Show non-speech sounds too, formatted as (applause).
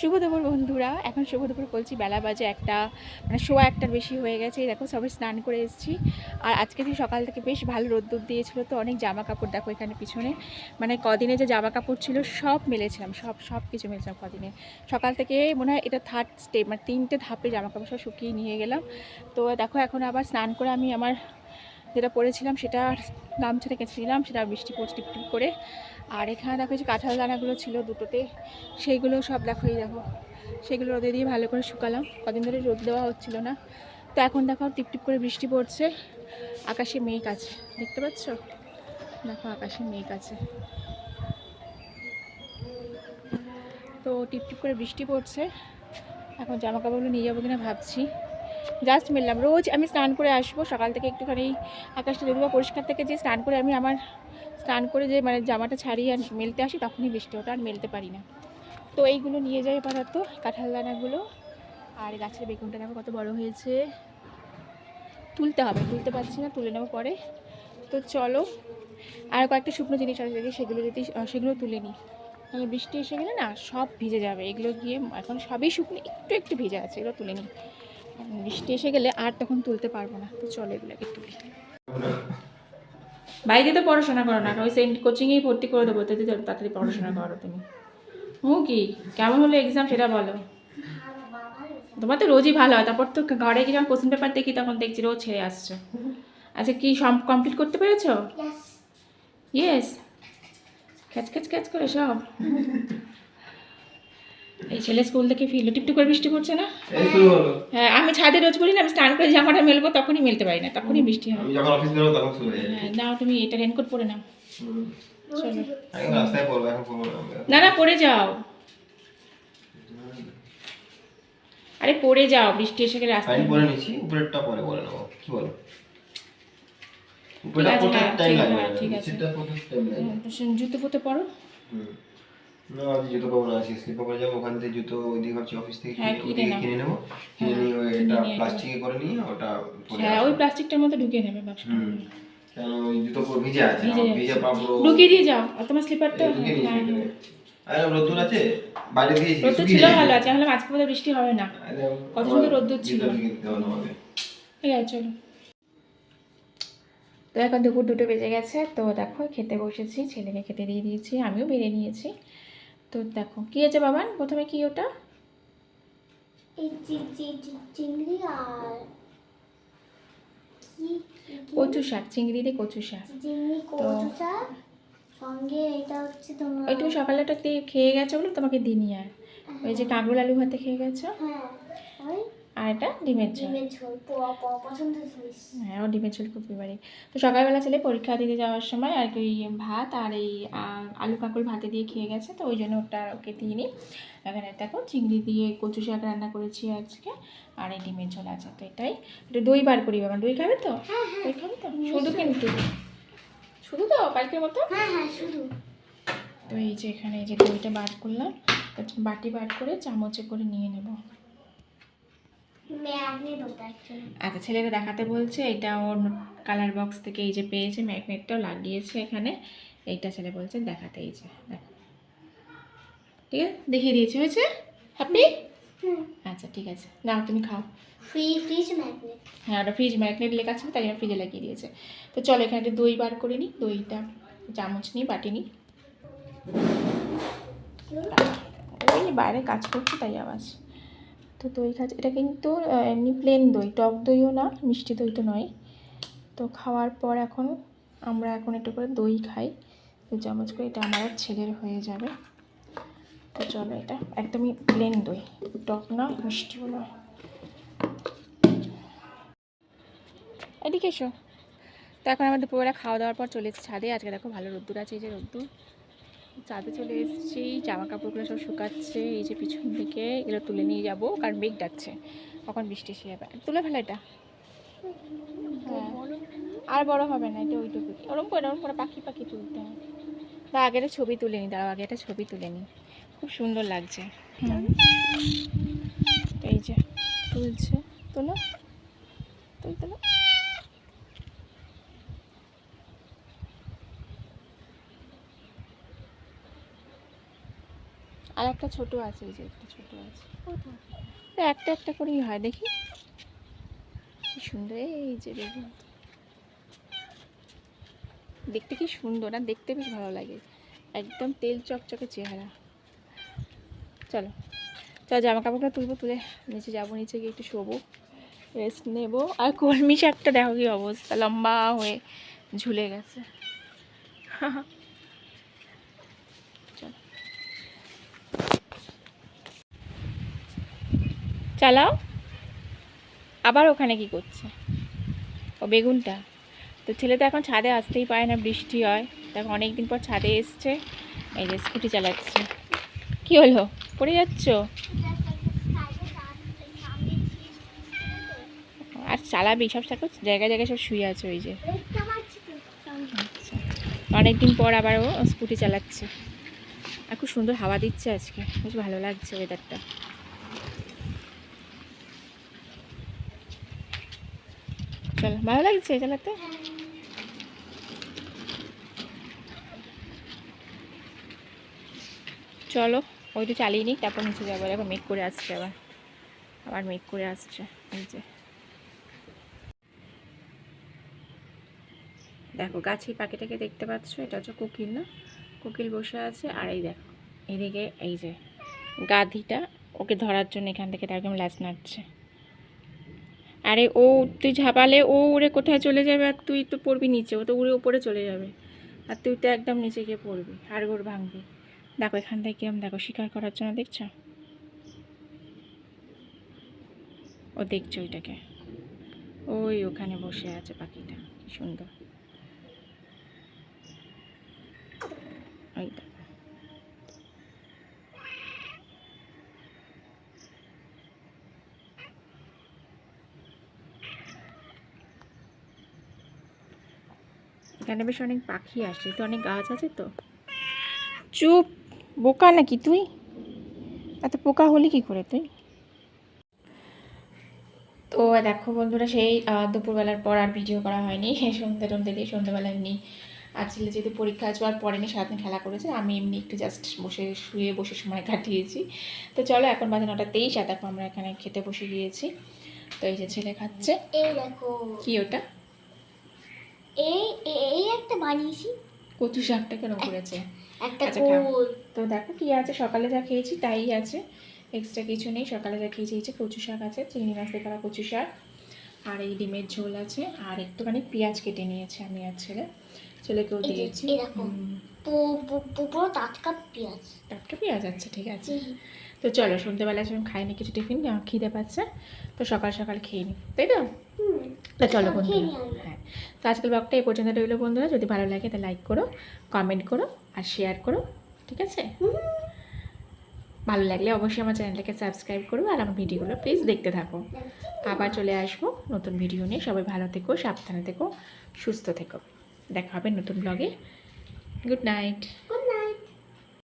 শুভ দুপুর বন্ধুরা। এখন শুভ দুপুর বলছি, বেলা বাজে একটা মানে শোয়া একটার বেশি হয়ে গেছে। দেখো সবাই স্নান করে এসেছি। আর আজকে দিন সকাল থেকে বেশ ভালো রোদ্দুর দিয়েছিল তো, অনেক জামা কাপড় দেখো এখানে পিছনে। মানে কদিনে যে জামা কাপড় ছিল, সব মেলেছিলাম, সব সব কিছু মেলেছিলাম কদিনে। সকাল থেকে মনে হয় এটা থার্ড স্টেপ মানে তিনটে ধাপে জামা কাপড় সব শুকিয়ে নিয়ে গেলাম। তো দেখো এখন আবার স্নান করে আমি আমার যেটা পরেছিলাম সেটা গামছাটা কেঁচেছিলাম সেটা বৃষ্টি পড়ছে টিপ টিপ করে। আর এখানে দেখো যে কাঁঠাল দানাগুলো ছিল দুটোতে, সেইগুলো সব দেখো এই দেখো, সেগুলো রোদে দিয়ে ভালো করে শুকালাম। কদিন ধরে রোদ দেওয়া হচ্ছিল না। তো এখন দেখো টিপ টিপ করে বৃষ্টি পড়ছে, আকাশে মেঘ আছে, দেখতে পাচ্ছ? দেখো আকাশে মেঘ আছে। তো টিপ টিপ করে বৃষ্টি পড়ছে, এখন জামা কাপড়গুলো নিয়ে যাব কিনা ভাবছি। জাস্ট মিললাম। রোজ আমি স্নান করে আসব, সকাল থেকে একটুখানি আকাশটা যদি বা পরিষ্কার থেকে যে স্নান করে আমি আমার স্নান করে যে মানে জামাটা ছাড়িয়ে আর মেলতে আসি তখনই বৃষ্টি ওটা আর মেলতে পারি না। তো এইগুলো নিয়ে যাই আপাতত, কাঁঠাল দানাগুলো আর গাছের বেগুনটা দেখো কত বড় হয়েছে। তুলতে হবে, তুলতে পারছি না, তুলে নেব পরে। তো চলো, আর কয়েকটা শুকনো জিনিস আছে যদি সেগুলো যদি সেগুলো তুলে নিই। তাহলে বৃষ্টি এসে গেলে না সব ভিজে যাবে, এগুলো গিয়ে এখন সবই শুকনো, একটু একটু ভিজে আছে, এগুলো তুলে নিই। বৃষ্টি এসে গেলে আর তখন তুলতে পারব না। তো চলো এগুলোকে তুলি বাইরে তো পড়াশোনা করো না ওই সেন্ট কোচিংয়েই ভর্তি করে দেবো তাতে তাড়াতাড়ি পড়াশোনা করো তুমি। ও কি? কেমন হলো এক্সাম সেটা বলো। তোমার তো রোজই ভালো হয় তারপর তো ঘরে গিয়ে যখন কোশ্চেন পেপার দেখি তখন দেখছি রোজ ছেড়ে আসছো। আচ্ছা কি সব কমপ্লিট করতে পেরেছ? ইয়েস ক্যাচ ক্যাচ ক্যাচ করে সব। এই ছেলে স্কুল থেকে ফিরলো। টিপটিপ করে বৃষ্টি পড়ছে না? হ্যাঁ আমি ছাদে রোজ বলি না আমি স্নান করে জামাটা মেলবো তখনই মেলতে পারি না তখনই বৃষ্টি হয়। হয়ে নাও তুমি এটা রেনকোট পরে নাও। না। না পরে যাও। আরে পরে যাও বৃষ্টি এসে গেলে রাস্তায়। পরে নিচ্ছি উপরেরটা পরে পরে নেব। কি বলো? উপরেরটা পড়তে টাইম ঠিক- লাগবে ঠিক আছে। নিচেরটা পড়তে টাইম লাগবে। হ্যাঁ, জুতো ফুতে পড়ো। হুম। না আজ জুতো পাবো না আজকে স্লিপার করে যাব ওখান থেকে জুতো ওইদিকে ভাবছি অফিস থেকে কিনে- কিনে ওদিকে নাও। কিনে নেব কিনে নিয়ে এটা প্লাস্টিকে করে নিয়ে ওটা পরে হ্যাঁ ওই প্লাস্টিকটার মধ্যে ঢুকিয়ে নেবে বাক্সটা কেন ওই জুতো পুরো ভিজে আছে ভিজে আমার যাচ্ছে। ভিজে পাবো ঢুকিয়ে দিয়ে যাও আর তোমার স্লিপারটা এই ঢুকিয়ে নিয়েছি আরে রোদ্দুর আছে বাইরে দিয়েছি রোদ ছিল ভালো আছে তাহলে আজকে বোধহয় বৃষ্টি হবে না কত সুন্দর রোদ্দুর ছিল। ঠিক আছে চলো তো এখন দুপুর দুটো বেজে গেছে তো দেখো খেতে বসেছি ছেলেকে খেতে দিয়ে দিয়েছি আমিও বেড়ে নিয়েছি তো দেখো কি আছে বাবান? প্রথমে কি ওটা? চিংড়ি আর? কচু শাক চিংড়ি দিয়ে কচু শাক। চিংড়ি কচু শাক সঙ্গে এটা হচ্ছে তোমার তুমি সকালে খেয়ে গেছো বলে তোমাকে দিনই আর। ওই যে কাঁকরোল আলু ভাতে খেয়ে গেছো? হ্যাঁ। আর এটা ডিমের ঝোল। হ্যাঁ ও ডিমের ঝোল খুব ফেভারিট তো সকালবেলা ছেলে পরীক্ষা দিতে যাওয়ার সময় আর কি ভাত আর এই আলু কাঁকড় ভাতে দিয়ে খেয়ে গেছে তো ওই জন্য ওটা ওকে দিইনি এখানে দেখো চিংড়ি দিয়ে কচু শাক রান্না করেছি আজকে আর এই ডিমের ঝোল আছে তো এটাই। এটা দই বার করি বাবা দই খাবে তো? দই খাবে তো? শুধু কিন্তু? শুধু তো কালকের মতো? হ্যাঁ হ্যাঁ শুধু। তো এই যে এখানে এই যে দইটা বার করলাম বাটি বার করে চামচে করে নিয়ে নেব। আচ্ছা ছেলেকে দেখাতে বলছে এটা ওর কালার বক্স থেকে এই যে পেয়েছে ম্যাগনেটটাও লাগিয়েছে এখানে। এইটা ছেলে বলছে দেখাতে এই যে ঠিক আছে? দেখিয়ে দিয়েছে হয়েছে? হুম। আচ্ছা ঠিক আছে। না তুমি খাও। ফ্রি ফ্রিজ ম্যাগনেট হ্যাঁ ওটা ফ্রিজ ম্যাগনেট লেখা ছিল তাই জন্য ফ্রিজে লাগিয়ে দিয়েছে। তো চলো এখানে একটা দই বার করে নিই দইটা চামচ নিই। বাটি নিই বাইরে কাজ করছি তাই আওয়াজ। তো দই খাচ্ছে। এটা কিন্তু এমনি প্লেন দই, টক দইও না, মিষ্টি দই তো নয়। তো খাওয়ার পর এখন আমরা এখন একটু করে দই খাই। দু চামচ করে, এটা আমার ছেলের হয়ে যাবে। তো চলো এটা, একদমই প্লেন দই। টক না, মিষ্টিও নয় এদিকে এসো। তো এখন আমরা দুপুরবেলা খাওয়া দাওয়ার পর চলে এসেছি ছাদে। আজকে দেখো ভালো রোদ্দুর আছে, এই যে রোদ্দুর। ছাদে চলে এসেছি জামা কাপড়গুলো সব শুকাচ্ছে, এই যে পিছন দিকে এগুলো তুলে নিয়ে যাব, কারণ মেঘ ডাকছে। কখন বৃষ্টি এসে যাবে? তুলে ফেলা এটা। হ্যাঁ। আর বড় হবে না, এটা ওইটুকু ওরম করে ওরম করে পাখি পাখি তুলতে হয়। তা আগে একটা ছবি তুলে নিই দাঁড়াও, আগে একটা ছবি তুলে নিই খুব সুন্দর লাগছে। এই যে, তুলছে। তোলো। তুল, তোলো। আর একটা ছোট আছে এই যে একটা ছোট আছে। তো একটা একটা করেই হয় দেখি। কি সুন্দর এই যে বেগুন দেখতে কি সুন্দর না দেখতে বেশ ভালো লাগে। একদম তেল চকচকে চেহারা। চলো চল জামা কাপড়টা তুলবো তুলে নিচে যাব নিচে গিয়ে একটু শোবো রেস্ট নেব। আর কলমি শাকটা দেখো কি অবস্থা লম্বা হয়ে ঝুলে গেছে (laughs) চলো চালাও। আবার ওখানে কি করছে? ও বেগুনটা। তো ছেলে তো এখন ছাদে আসতেই পারে না, বৃষ্টি হয়। দেখো অনেক দিন পর ছাদে এসছে। এই যে স্কুটি চালাচ্ছে। কি হলো? পড়ে যাচ্ছ? আর চালাবি, সব থাকো জায়গায় জায়গায় সব শুয়ে আছে ওই যে। আচ্ছা। অনেকদিন পর আবার ও স্কুটি চালাচ্ছে। আর খুব সুন্দর হাওয়া দিচ্ছে আজকে। বেশ ভালো লাগছে ওয়েদারটা চলো, ভালো লাগছে? চালাতে চলো ওইটা চালিয়ে নিই তারপর নিচে যাব। দেখো মেক করে আসছে আবার। আবার মেক করে আসছে যে। দেখো, গাছের পাখিটাকে দেখতে পাচ্ছ? এটা হচ্ছে কোকিল, না? কোকিল বসে আছে, আর এই দেখো, এদিকে এই যে গাধিটা, ওকে ধরার জন্য এখান থেকে তার একদম লাশ নাড়ছে। আরে ও, তুই ঝাপালে ও উড়ে কোথায় চলে যাবে আর তুই তো পড়বি নিচে, ও তো উড়ে উপরে চলে যাবে। আর তুই তো একদম নিচে গিয়ে পড়বি, হাড়গোড় ভাঙবি। দেখো, এখান থেকে কিরম দেখো, শিকার করার জন্য দেখছ? ও দেখছ ওইটাকে। ওই ওখানে বসে আছে পাখিটা, কি সুন্দর। ওই দেখো এখানে বেশ অনেক পাখি আসে। তো অনেক গাছ আছে তো? চুপ। বোকা নাকি তুই? এত পোকা হলি কি করে তুই? তো দেখো বন্ধুরা সেই দুপুরবেলার পর আর ভিডিও করা হয়নি। (laughs) সন্ধ্যে টন্ধে দিয়ে সন্ধ্যেবেলা এমনি আর ছেলে যেহেতু পরীক্ষা আছে আর পরে নিয়ে সারাদিন খেলা করেছে আমি এমনি একটু জাস্ট বসে শুয়ে বসে সময় কাটিয়েছি। তো চলো এখন বাজে নটা তেইশ আর দেখো আমরা এখানে খেতে বসে গিয়েছি। তো এই যে ছেলে খাচ্ছে। এই দেখো। কি ওটা? এই এই- একটা বানিয়েছি। কচু শাকটা কেন করেছে। একটা আচ্ছা, তো দেখো কি আছে সকালে যা খেয়েছি তাই আছে। এক্সট্রা কিছু নেই সকালে যা খেয়েছি এই যে কচু শাক আছে চিংড়ি মাছ দিয়ে করা কচু শাক। আর এই ডিমের ঝোল আছে আর একটুখানি পেঁয়াজ কেটে নিয়েছি আমি আর ছেলে। ছেলেকেও দিয়েছি। পুরো টাটকা পেঁয়াজ। টাটকা পেঁয়াজ আছে ঠিক আছে। তো চলো সন্ধ্যেবেলা যখন খাইনি কিছু টিফিন খিদে পাচ্ছে তো সকাল সকাল খেয়ে নিই তাই তো? তো চলো খেয়ে বন্ধুরা। হ্যাঁ তো আজকের ব্লগটা এই পর্যন্ত রইল বন্ধুরা। যদি ভালো লাগে তো লাইক করো কমেন্ট করো আর শেয়ার করো ঠিক আছে? ভালো লাগলে অবশ্যই আমার চ্যানেলটাকে সাবস্ক্রাইব করো আর আমার ভিডিওগুলো প্লিজ দেখতে থাকো। আবার চলে আসব নতুন ভিডিও নিয়ে। সবাই ভালো থেকো সাবধানে থেকো সুস্থ থেকো। দেখা হবে নতুন ব্লগে গুড নাইট